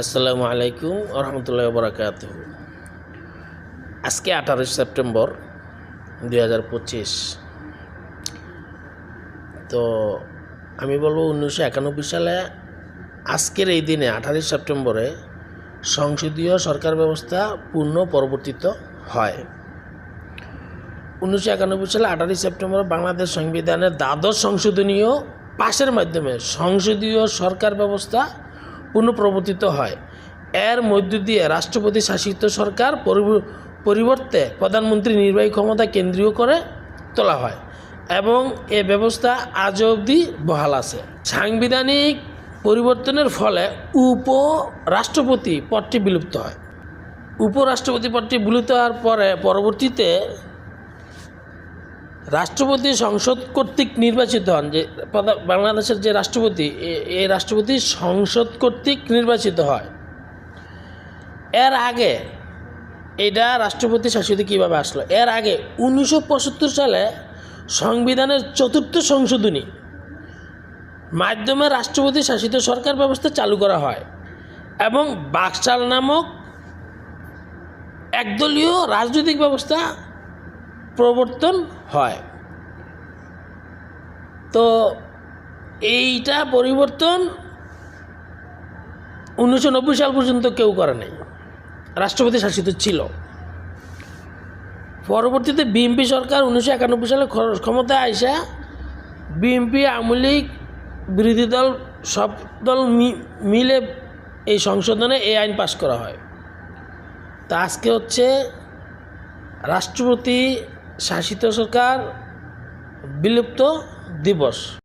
আসসালামু আলাইকুম রহমতুল্লাহ বরাকাত আজকে আঠারোই সেপ্টেম্বর দুই হাজার পঁচিশ। তো আমি বলব উনিশশো একানব্বই সালে আজকের এই দিনে আঠারোই সেপ্টেম্বরে সংসদীয় সরকার ব্যবস্থা পূর্ণ পরিবর্তিত হয়। উনিশশো একানব্বই সালে আঠারোই সেপ্টেম্বর বাংলাদেশ সংবিধানের দ্বাদশ সংশোধনীয় পাশের মাধ্যমে সংসদীয় সরকার ব্যবস্থা পুনঃপ্রবর্তিত হয়। এর মধ্য দিয়ে রাষ্ট্রপতি শাসিত সরকার পরিবর্তে প্রধানমন্ত্রী নির্বাহী ক্ষমতা কেন্দ্রীয় করে তোলা হয় এবং এ ব্যবস্থা আজ অবধি বহাল আছে। সাংবিধানিক পরিবর্তনের ফলে উপরাষ্ট্রপতি পদটি বিলুপ্ত হয়। উপরাষ্ট্রপতি পদটি বিলুপ্ত হওয়ার পরে পরবর্তীতে রাষ্ট্রপতি সংসদ কর্তৃক নির্বাচিত হন, যে বাংলাদেশের যে রাষ্ট্রপতি এই রাষ্ট্রপতি সংসদ কর্তৃক নির্বাচিত হয়। এর আগে এটা রাষ্ট্রপতি শাসিত কীভাবে আসলো? এর আগে উনিশশো পঁচাত্তর সালে সংবিধানের চতুর্থ সংশোধনী মাধ্যমে রাষ্ট্রপতি শাসিত সরকার ব্যবস্থা চালু করা হয় এবং বাকশাল নামক একদলীয় রাজনৈতিক ব্যবস্থা প্রবর্তন হয়। তো এইটা পরিবর্তন উনিশশো নব্বই সাল পর্যন্ত কেউ করে নাই। রাষ্ট্রপতি শাসিত ছিল। পরবর্তীতে বিএনপি সরকার উনিশশো একানব্বই সালে ক্ষমতায় আইসা বিএনপি আওয়ামী লীগ, বিরোধী দল, সব দল মিলে এই সংশোধনে এই আইন পাশ করা হয়। তা আজকে হচ্ছে রাষ্ট্রপতি শাসিত সরকার বিলুপ্ত দিবস।